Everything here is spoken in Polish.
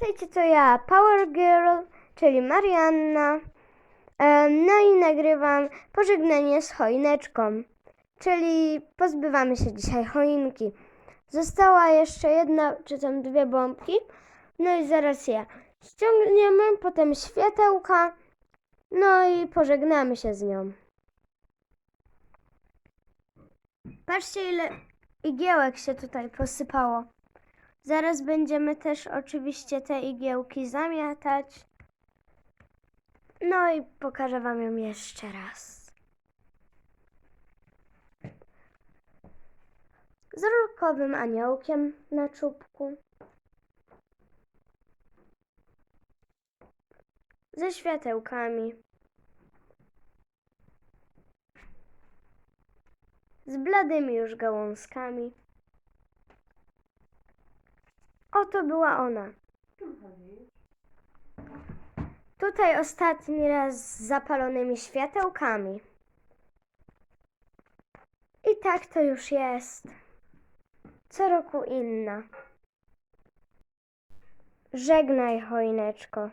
Witajcie, to ja, Power Girl, czyli Marianna. No i nagrywam pożegnanie z choineczką, czyli pozbywamy się dzisiaj choinki. Została jeszcze jedna, czy tam dwie bombki, no i zaraz je ściągniemy, potem światełka, no i pożegnamy się z nią. Patrzcie, ile igiełek się tutaj posypało. Zaraz będziemy też oczywiście te igiełki zamiatać. No i pokażę Wam ją jeszcze raz. Z rurkowym aniołkiem na czubku. Ze światełkami. Z bladymi już gałązkami. Oto była ona. Tutaj ostatni raz z zapalonymi światełkami. I tak to już jest. Co roku inna. Żegnaj, choineczko.